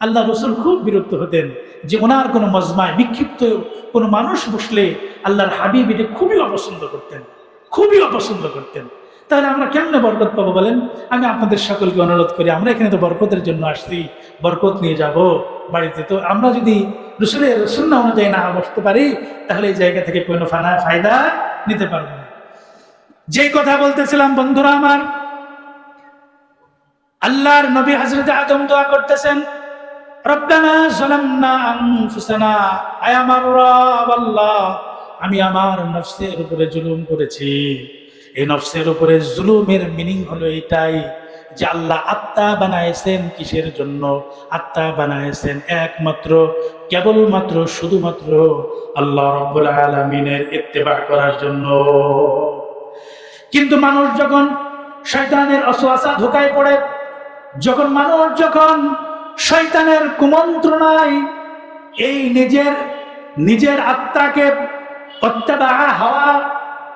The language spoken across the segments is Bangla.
আল্লাহ রসুল খুব বিরক্ত হতেন যে ওনার কোনো মজমায় বিক্ষিপ্ত কোনো মানুষ বসলে আল্লাহর হাবিব এটা খুবই অপছন্দ করতেন, খুবই অপছন্দ করতেন। তাহলে আমরা কেমনে বরকত পাবো বলেন? আমি আপনাদের সকলকে অনুরোধ করি, আমরা এখানে তো বরকতের জন্য আসছি, বরকত নিয়ে যাব বাড়িতে। তো আমরা যদি রসুলের সুন্না অনুযায়ী না বসতে পারি, তাহলে এই জায়গা থেকে কোনো ফানা ফায়দা নিতে পারব না। যেই কথা বলতেছিলাম বন্ধুরা আমার, আল্লাহর নবী হজরত আদম দোয়া করতেছেন রব্বানা জালামনা আনফুসানা, আয় আমার রব আল্লাহ। আমি আমার নফসের উপরে জুলুম করেছি। এই নফসের উপরে জুলুমের মিনিং হলো এটাই যে আল্লাহ আত্মা বানাইছেন কিসের জন্য? আত্মা বানাইছেন একমাত্র, কেবলমাত্র, শুধুমাত্র আল্লাহ রব্বুল আলমিনের ইত্তেবা করার জন্য। কিন্তু মানুষ যখন শয়তানের অসোয়াশা ধোকায় পড়ে, যখন মানুষ যখন শয়তানের কুমন্ত্রণায় এই নিজের নিজের আত্মাকে অত্যাবা হওয়া,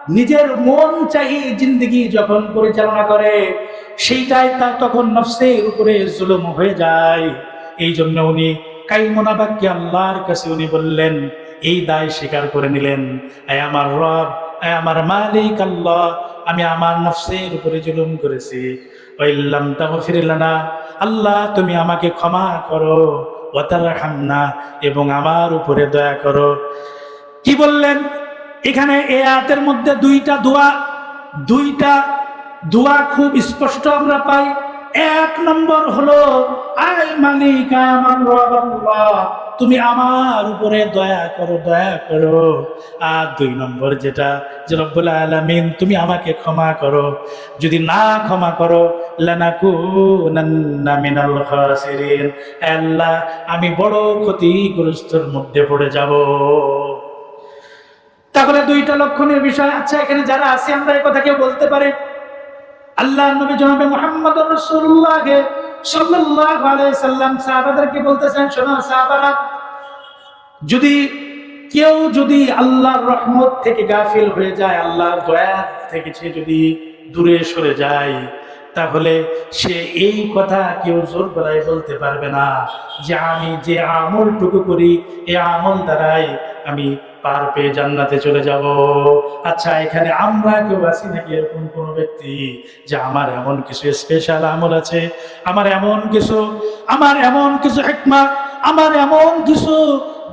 নিজের মন চাহি জিন্দগি যখন পরিচালনা করে, সেইটাই তা তখন নফসের উপরে জুলুম হয়ে যায়। এই জন্য উনি কাইমোনাবাক্যে আল্লাহর কাছে উনি বললেন, এই দায় স্বীকার করে নিলেন, আয় আমার রব, আয় আমার মালিক আল্লাহ আমি আমার নফসের উপরে জুলুম করেছি। ওইল্লাম তাগফিরিলানা আল্লাহ, তুমি আমাকে ক্ষমা করো। হামনা এবং আমার উপরে দয়া করো। কি বললেন? এখানে এ আয়াতের মধ্যে দুইটা দোয়া দুইটা দোয়া খুব স্পষ্ট আমরা পাই। এক নম্বর হলো আই মালিক আমার তুমি আমার উপরে দয়া করো দয়া করো। আর দুই নম্বর যেটা, যে রব্বুল আলামিন, তুমি আমাকে ক্ষমা করো। যদি না ক্ষমা করো আল্লাহ, আমি বড় ক্ষতিগ্রস্তর মধ্যে পড়ে যাব। তাহলে দুইটা লক্ষণের বিষয় আচ্ছা এখানে যারা আছে, আমরা এই কথা কেউ বলতে পারে। আল্লাহ নবী জনাবে মোহাম্মদ রসুল্লাহকে সাল্লাল্লাহু আলাইহি সাল্লাম সাহাবাদেরকে বলতেছেন শোনো সাহাবারা, যদি কেউ যদি আল্লাহর রহমত থেকে গাফিল হয়ে যায়, আল্লাহর দয়া থেকে সে যদি দূরে সরে যায়, তাহলে সে এই কথা কেউ জোর করাই বলতে পারবে না যে আমি যে আমলটুকু করি এই আমল দ্বারাই আমি পার পেয়ে জান্নাতে চলে যাব। আচ্ছা এখানে আমরা কেউ আছি নাকি এরকম কোনো ব্যক্তি যে আমার এমন কিছু স্পেশাল আমল আছে? আমার এমন কিছু, আমার এমন কিছু হেকমা আমার এমন কিছু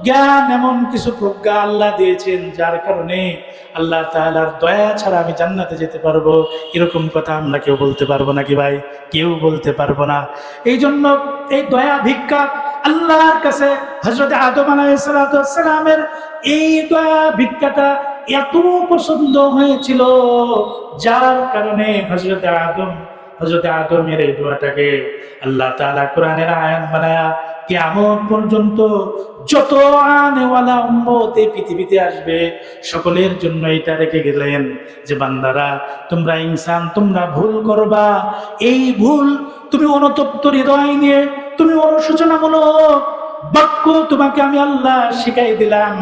জ্ঞান, এমন কিছু প্রজ্ঞা আল্লাহ দিয়েছেন, যার কারণে আল্লাহ তাআলার দয়া ছাড়া আমি জান্নাতে যেতে পারব। এরকম কথা আমরা কেউ বলতে পারব নাকি ভাই? কেউ বলতে পারব না। এই জন্য এই দয়া ভিক্ষা আল্লাহর কাছে হজরত আদম আলাইসালামের এই ভিক্ষাটা এত পছন্দ হয়েছিল, যার কারণে হজরত আদম হজরত আদমের এই দোয়াটাকে আল্লাহ তাআলা কোরআনের আয়াত বানায়া কেমন পর্যন্ত যত আনেওয়ালা উম্মত পৃথিবীতে আসবে, সকলের জন্য এটা রেখে গেলেন যে, বান্দারা, তোমরা ইনসান, তোমরা ভুল করবা। এই ভুল তুমি অনতপ্ত হৃদয় নিয়ে তুমি অনুশোচনামূলক বাক্য তোমাকে আমি আল্লাহ শিখাই দিলাম।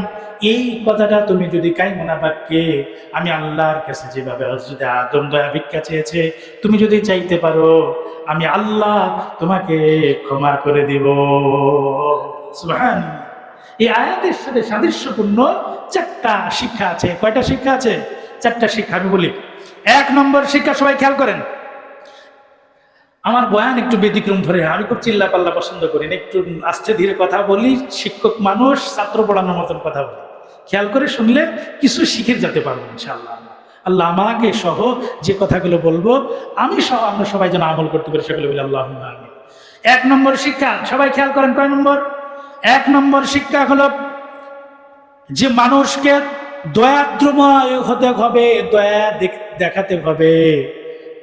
এই কথাটা তুমি যদি কাইমনা বাক্যে আমি আল্লাহর কাছে যেভাবে আদম দয়া ভিক্ষা চেয়েছে, তুমি যদি চাইতে পারো, আমি আল্লাহ তোমাকে ক্ষমা করে দিব। এই আয়াতের সাথে সাদৃশ্যপূর্ণ চারটা শিক্ষা আছে। কয়টা শিক্ষা আছে? চারটা শিক্ষা আমি বলি। এক নম্বর শিক্ষা সবাই খেয়াল করেন। আমার বয়ান একটু ব্যতিক্রম ধরে আমি খুব চিল্লা পাল্লা পছন্দ করি না, একটু আস্তে ধীরে কথা বলি, শিক্ষক মানুষ, ছাত্র পড়ানোর মতন কথা বলি। খেয়াল করে শুনলে কিছু শিখে যেতে পারব ইনশাআল্লাহ। আল্লাহ আমাকে সহ যে কথাগুলো বলব, আমি সহ আমরা সবাই যেন আমল করতে পারি, সেগুলো বলি আল্লাহ আমি এক নম্বর শিক্ষা, সবাই খেয়াল করেন কয় নম্বর? এক নম্বর শিক্ষা হলো যে মানুষকে দয়াদ্রময় হতে হবে, দয়া দেখ- দেখাতে হবে।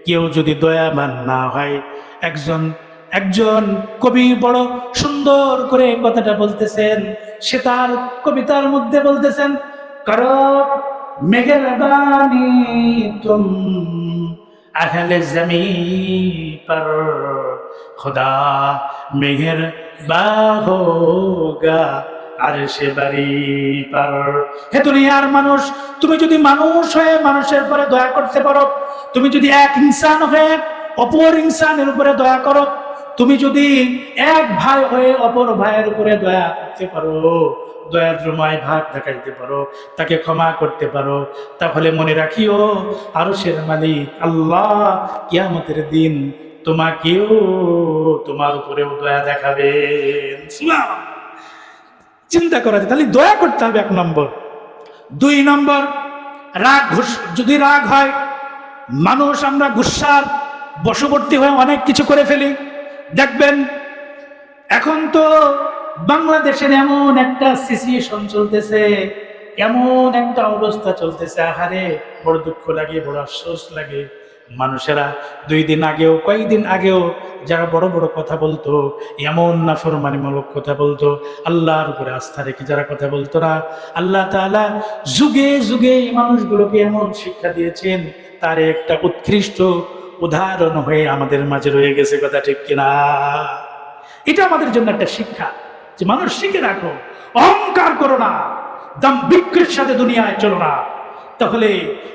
কেউ যদি দয়াবান না হয়, একজন একজন কবি বড় সুন্দর করে কথাটা বলতেছেন, সে তার কবিতার মধ্যে বলতেছেন করো মেঘের বাণী তুম, আহলে জমি পর খুদা মেঘের বাহোগা আর সে বাড়ি পার হে দুনিয়ার মানুষ, তুমি যদি মানুষ হয়ে মানুষের পরে দয়া করতে পারো, তুমি যদি এক ইনসান হয়ে অপর ইনসানের উপরে দয়া করো, তুমি যদি এক ভাই হয়ে অপর ভাইয়ের উপরে দয়া করতে পারো দয়ার জমায় ভাগ দেখাইতে পারো, তাকে ক্ষমা করতে পারো, তাহলে মনে রাখিও আরও সের মালিক আল্লাহ কিয়ামতের দিন তোমাকেও তোমার উপরেও দয়া দেখাবে। চিন্তা করা যায়, তাহলে দয়া করতে হবে এক নম্বর। দুই নম্বর, রাগ ঘুষ, যদি রাগ হয়, মানুষ আমরা গুসার, বশবর্তী হয়ে অনেক কিছু করে ফেলি। দেখবেন, এখন তো বাংলাদেশের এমন একটা সিচুয়েশন চলতেছে, এমন একটা অবস্থা চলতেছে। আহারে, বড় দুঃখ লাগে, বড় আফসোস লাগে। মানুষেরা দুই দিন আগেও, কয়েকদিন আগেও যারা বড় বড় কথা বলতো, এমন নাফরমানিমূলক কথা বলতো, আল্লাহর উপরে আস্থা রেখে যারা কথা বলতো না, আল্লাহ তাআলা যুগে যুগে এই মানুষগুলোকে এমন শিক্ষা দিয়েছেন, তার একটা উৎকৃষ্ট উদাহরণ হয়ে আমাদের মাঝে রয়ে গেছে, কথা ঠিক কিনা? এটা আমাদের জন্য একটা শিক্ষা, যে মানুষ শিখে রাখো, অহংকার করো না দাম্ভিকের সাথে দুনিয়ায় চলো না। তাহলে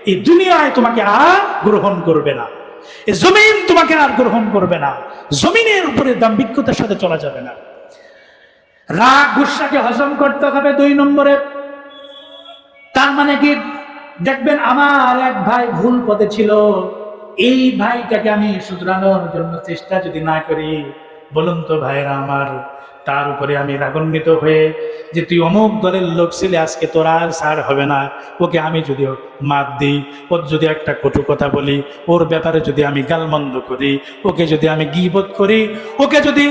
এই দুনিয়ায় তোমাকে আর গ্রহণ করবে না। এই জমিন তোমাকে আর গ্রহণ করবে না। জমিনের উপরে দাম্ভিকতার সাথে চলা যাবে না। রাগ গুসাকে হজম করতে হবে দুই নম্বরে। তার মানে কি? দেখবেন আমার এক ভাই ভুল পথে ছিল। এই ভাইটাকে আমি শুধরানোর জন্য চেষ্টা যদি না করি, বলুন তো ভাইরা আমার তার উপরে আমি রাগান্বিত হয়ে যে তুই অমুক দলের লোক ছিলে, আজকে তোর আর সার হবে না। ওকে আমি যদি মাত দিই, ওর যদি একটা কটু কথা বলি, ওর ব্যাপারে যদি আমি গালমন্দ করি, ওকে যদি আমি গিবোধ করি, ওকে যদি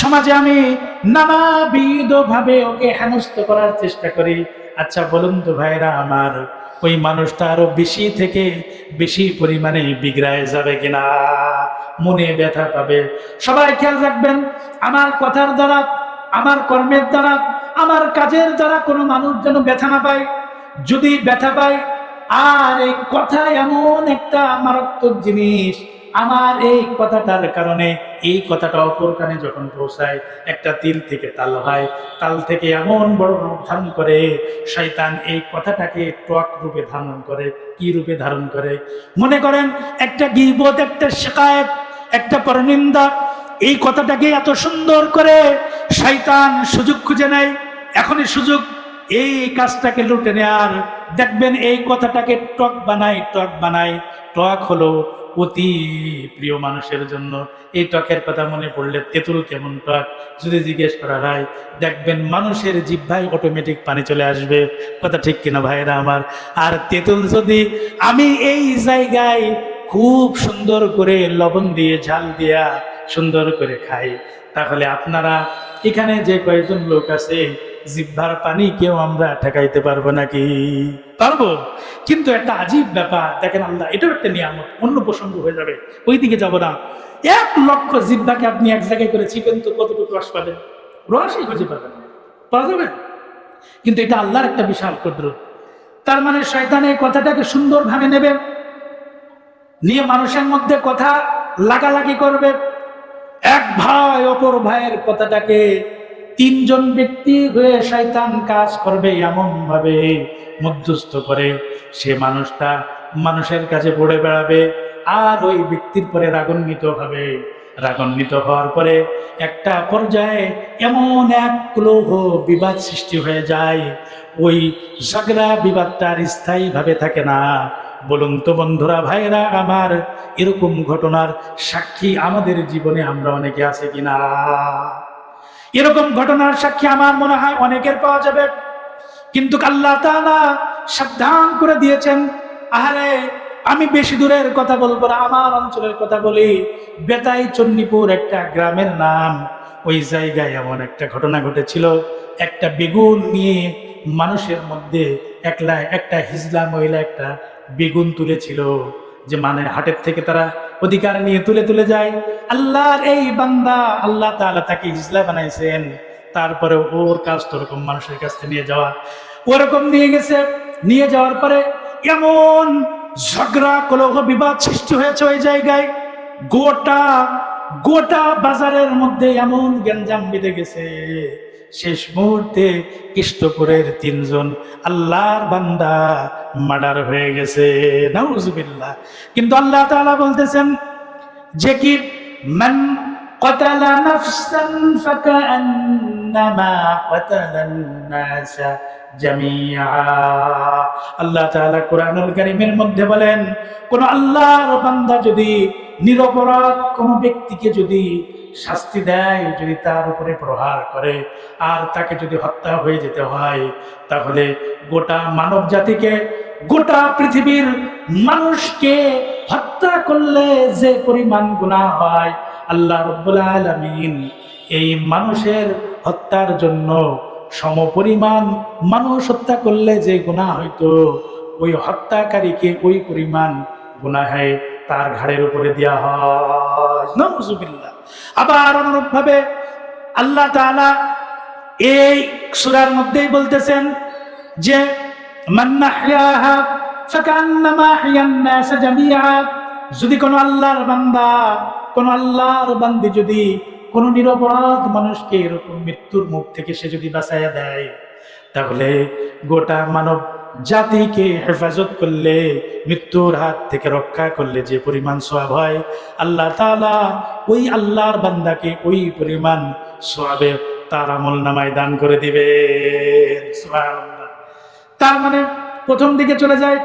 সমাজে আমি নানাবিধভাবে ওকে হেনস্থ করার চেষ্টা করি আচ্ছা বলুন তো ভাইরা আমার, ওই মানুষটা আরও বেশি থেকে বেশি পরিমাণে বিগড়ায় যাবে কিনা? মনে ব্যথা পাবে। সবাই খেয়াল রাখবেন, আমার কথার দ্বারা আমার কর্মের দ্বারা, আমার কাজের দ্বারা কোনো মানুষ যেন ব্যথা না পায়। যদি ব্যথা পায়, আর এই কথা এমন একটা মারাত্মক জিনিস, আমার এই কথাটার কারণে, এই কথাটা অপর কানে যখন পৌঁছায়, একটা তিল থেকে তাল হয়। তাল থেকে এমন বড় রূপ ধারণ করে, শয়তান এই কথাটাকে টক রূপে ধারণ করে, কি রূপে ধারণ করে? মনে করেন, একটা গিবত, একটা শেখায়ত একটা পরনিন্দা এই কথাটাকে এত সুন্দর করে শয়তান সুযোগ খুঁজে নেয়। এখনই সুযোগ, এই কাজটাকে লুটে নেয়ার দেখবেন এই কথাটাকে টক বানায় টক বানায়। টক হলো অতি প্রিয় মানুষের জন্য। এই টকের কথা মনে পড়লে তেঁতুল কেমন টক? যদি জিজ্ঞেস করা হয়, দেখবেন মানুষের জিভ্ভায় অটোমেটিক পানি চলে আসবে। কথা ঠিক কিনা ভাইরা আমার? আর তেঁতুল যদি আমি এই জায়গায় খুব সুন্দর করে লবণ দিয়ে, ঝাল দিয়া সুন্দর করে খাই তাহলে আপনারা এখানে যে কয়েকজন লোক আছে, জিহ্বার পানি কেউ আমরা ঠেকাইতে পারব নাকি? পারব। কিন্তু একটা আজীব ব্যাপার, দেখেন আল্লাহ, এটাও একটা নিয়ামত, অন্য প্রসঙ্গ হয়ে যাবে। ওই দিকে যাব না। এক লক্ষ জিব্বাকে আপনি এক জায়গায় করে চিপেন তো কতটুকু রস পাবেন? রসই খুঁজে পাবেন পাওয়া যাবে? কিন্তু এটা আল্লাহর একটা বিশাল কুদরত। তার মানে শয়তান এই কথাটাকে সুন্দরভাবে নেবে। নিয়ে মানুষের মধ্যে কথা লাগালাগি করবে। এক ভাই অপর ভাইয়ের কথাটাকে তিনজন ব্যক্তি হয়ে শয়তান কাজ করবে এমন ভাবে মধ্যস্থ করে। সে মানুষটা মানুষের কাছে পড়ে বেড়াবে আর ওই ব্যক্তির পরে রাগান্বিত হবে। রাগান্বিত হওয়ার পরে একটা পর্যায়ে এমন এক ক্লোহ বিবাদ সৃষ্টি হয়ে যায়। ওই ঝগড়া বিবাদটা আর স্থায়ীভাবে থাকে না। বলুন তো বন্ধুরা ভাইরা আমার এরকম ঘটনার সাক্ষী আমাদের জীবনে আমরা অনেকে আছে কিনা? এরকম ঘটনার সাক্ষী আমার মনে হয় অনেকের পাওয়া যাবে। কিন্তু আল্লাহ তাআলা সাবধান করে দিয়েছেন, আহারে, আমি বেশি দূরের কথা বলব না, আমার অঞ্চলের কথা বলি। বেতাই চন্ডীপুর একটা গ্রামের নাম, ওই জায়গায় এমন একটা ঘটনা ঘটেছিল। একটা বেগুন নিয়ে মানুষের মধ্যে একলা, একটা হিজলা মহিলা, একটা বেগুন তুলেছিল যে মানে হাটের থেকে তারা অধিকার নিয়ে তুলে তুলে যায়। আল্লাহর এই বান্দা, আল্লাহ তাআলা তাকে হিজলা বানাইছেন। তারপরে ওর কাজ তো ওরকম মানুষের কাছ থেকে নিয়ে যাওয়া। ওরকম নিয়ে গেছে। নিয়ে যাওয়ার পরে এমন ঝগড়া, কলহ, বিবাদ সৃষ্টি হয়েছে ওই জায়গায়। গোটা গোটা বাজারের মধ্যে এমন গ্যাঞ্জাম বেঁধে গেছে। শেষ মুহূর্তে কৃষ্ণপুরের তিনজন আল্লাহর বান্দা মার্ডার হয়ে গেছে নাউজুবিল্লাহ কিন্তু আল্লাহ তাআলা বলতেছেন যে কি মান قتل نفسا فكأنما قتل الناس জামিয়া আল্লাহ তাআলা কোরআনুল কারীমের মধ্যে বলেন কোন আল্লাহর বান্দা যদি নিরপরাধ কোন ব্যক্তিকে যদি শাস্তি দেয় যদি তার উপরে প্রহার করে। আর তাকে যদি হত্যা হয়ে যেতে হয়, তাহলে গোটা মানব জাতিকে গোটা পৃথিবীর মানুষকে হত্যা করলে যে পরিমাণ গুনাহ হয়, আল্লাহ রব্বুল আলামিন এই মানুষের হত্যার জন্য সমপরিমাণ মানুষ হত্যা করলে যে গুনাহ হইতো, ওই হত্যাকারীকে ওই পরিমাণ গুনাহে তার ঘাড়ের উপরে দেওয়া হয়। নজুবিল্লাহ আবার অনুরূপভাবে আল্লাহ তাআলা এই সূরার মধ্যেই বলতেছেন যে যদি কোনো আল্লাহর বান্দা, কোন আল্লাহর বান্দি যদি কোন নিরপরাধ মানুষকে এরকম মৃত্যুর মুখ থেকে সে যদি বাঁচাইয়া দেয়, তাহলে গোটা মানব জাতিকে হেফাজত করলে, মৃত্যুর হাত থেকে রক্ষা করলে যে পরিমাণ সোয়াব হয়, আল্লাহ তাআলা ওই আল্লাহর বান্দাকে ওই পরিমাণ সোয়াবে তার আমল নামায় দান করে দিবে। তার মানে প্রথম দিকে চলে যায়,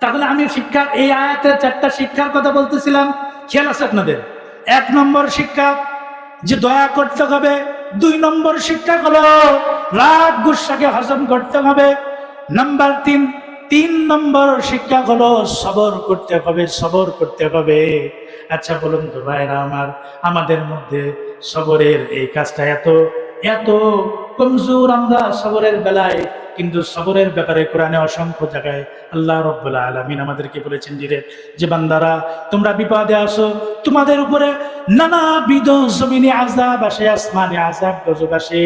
তাহলে আমি শিক্ষার এই আয়াতের চারটা শিক্ষার কথা বলতেছিলাম, খেয়াল আছে আপনাদের? এক নম্বর শিক্ষা, যে দয়া করতে হবে। দুই নম্বর শিক্ষা হলো, রাগ গুসাকে হজম করতে হবে। নাম্বার তিন তিন নম্বর শিক্ষা হলো সবর করতে হবে, সবর করতে হবে। আচ্ছা বলুন তো ভাইরা আমার, আমাদের মধ্যে সবরের এই কাজটা এত এত কমজোর আমরা সবরের বেলায় কিন্তু সবরের ব্যাপারে কোরআনে অসংখ্য জায়গায় আল্লাহ রব্বুল আলমিন আমাদেরকে বলেছেন যে যে বান্দারা, তোমরা বিপদে আসো, তোমাদের উপরে নানাবিধ জমিনে আজাব আসে, আসমানে আজাব গজব আসে,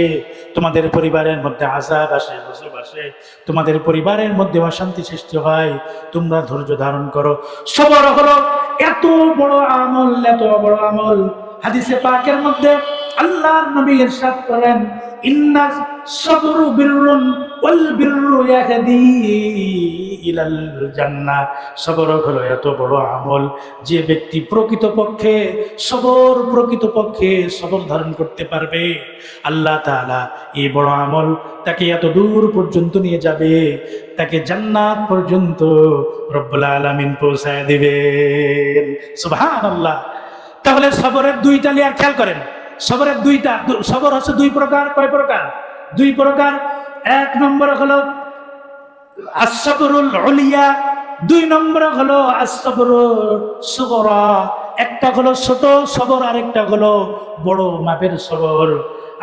তোমাদের পরিবারের মধ্যে আজাব আসে, গজব আসে, তোমাদের পরিবারের মধ্যে অশান্তি সৃষ্টি হয়, তোমরা ধৈর্য ধারণ করো। সবর হলো এত বড় আমল, এত বড় আমল। হাদিসে পাকের মধ্যে আল্লাহ নবী ইরশাদ করেন যে ব্যক্তি সবর সবর ধারণ করতে পারবে, আল্লাহ এই বড় আমল তাকে এত দূর পর্যন্ত নিয়ে যাবে, তাকে জান্নাত পর্যন্ত রব্বুল আলামিন পৌঁছায় দিবেন। তাহলে সবরের দুইটা লেয়ার খেয়াল করেন। সবরের দুইটা সবর হচ্ছে দুই প্রকার, কয় প্রকার? দুই প্রকার। এক নম্বর হলো আসবরুল উলিয়া, দুই নম্বর হলো আসবরুল সুগরা। একটা হলো ছোট সবর, আরেকটা হলো বড় মাপের সবর।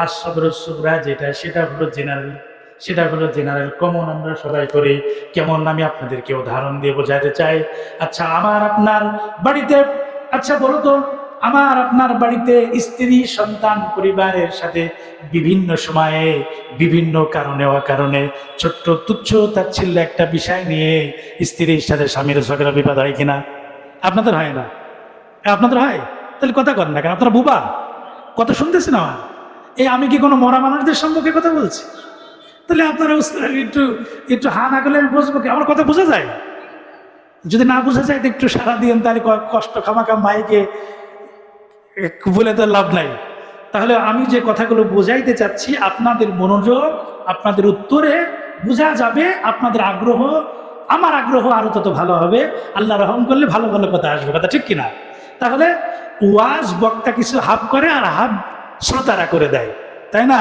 আসবরুল সুগরা যেটা, সেটা হলো জেনারেল সেটা হলো জেনারেল কমন আমরা সবাই করি। কেমন আমি আপনাদেরকে উদাহরণ দিয়ে বোঝাতে চাই। আচ্ছা আমার আপনার বাড়িতে আচ্ছা বলো তো আমার আপনার বাড়িতে স্ত্রী, সন্তান, পরিবারের সাথে বিভিন্ন সময়ে, বিভিন্ন কারণে, অকারণে ছোট্ট তুচ্ছ তাচ্ছিল্য একটা বিষয় নিয়ে স্ত্রীর সাথে স্বামীর ঝগড়া, বিবাদ হয় কিনা? আপনাদের হয় না? আপনাদের হয়? তাহলে কথা করেন না কেন? আপনারা বুবা? কথা শুনতেছেন আমার? এই আমি কি কোনো মরা মানুষদের সম্মুখে কথা বলছি? তাহলে আপনারা একটু একটু হা না করলে আমি বুঝব কি? আমার কথা বোঝা যায়? যদি না বোঝা যায় একটু সারা দিন তাহলে কষ্ট, খামাখা মাইকে বলে তো লাভ নাই। তাহলে আমি যে কথাগুলো বোঝাইতে চাচ্ছি, আপনাদের মনোযোগ, আপনাদের উত্তরে বোঝা যাবে, আপনাদের আগ্রহ, আমার আগ্রহ আরও তত ভালো হবে। আল্লাহ রহম করলে ভালো ভালো কথা আসবে, কথা ঠিক কিনা? তাহলে ওয়াজ বক্তা কিছু হাফ করে আর হাফ শ্রোতারা করে দেয়, তাই না?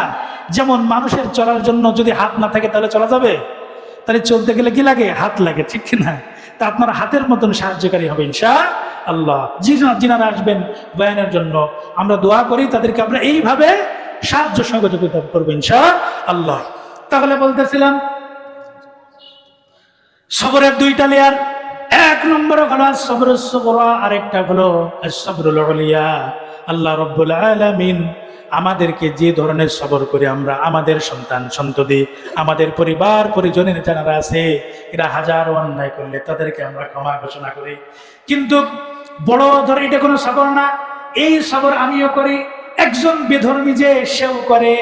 যেমন মানুষের চলার জন্য যদি হাত না থাকে তাহলে চলা যাবে? তাহলে চলতে গেলে কি লাগে? হাত লাগে, ঠিক কিনা? তা আপনার হাতের মতন সাহায্যকারী হবে ইনশা আল্লাহ। যিনা যিনারা আসবেন বয়ানের জন্য, আমরা দোয়া করি, তাদেরকে আমরা এইভাবে সাহায্য সহযোগিতা করব ইনশা আল্লাহ। তাহলে বলতেছিলাম, সবরের দুইটা লেয়ার এক নম্বর হলো সবর সবরা আরেকটা হলো সবরুল আল্লাহ রব্বুল আলামিন আমাদেরকে যে ধরনের সবর করে আমরা আমাদের সন্তান, সন্ততি, আমাদের পরিবার, পরিজনের যারা আছে, এরা হাজার অন্যায় করলে তাদেরকে আমরা ক্ষমা ঘোষণা করি। কিন্তু বড় ধরে এটা কোনো সবর না। এই সবর আমিও করি। একজন বেধর্মী যে সেও করে।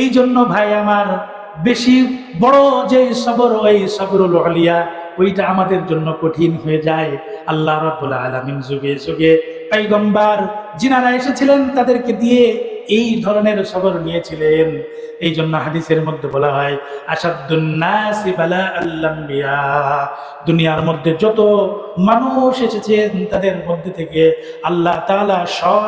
এই জন্য ভাই আমার বেশি বড় যে সবর, ওই সবরুল আলিয়া ওইটা আমাদের জন্য কঠিন হয়ে যায়। আল্লাহ রাব্বুল আলামিন যুগে যুগে পাইগম্বার যিনারা এসেছিলেন তাদেরকে দিয়ে এই ধরনের সবর নিয়েছিলেন। এই জন্য হাদিসের মধ্যে বলা হয় আসাদুন্নাসিবালা দুনিয়ার মধ্যে যত মানুষ এসেছেন, তাদের মধ্যে থেকে আল্লাহ তালা সব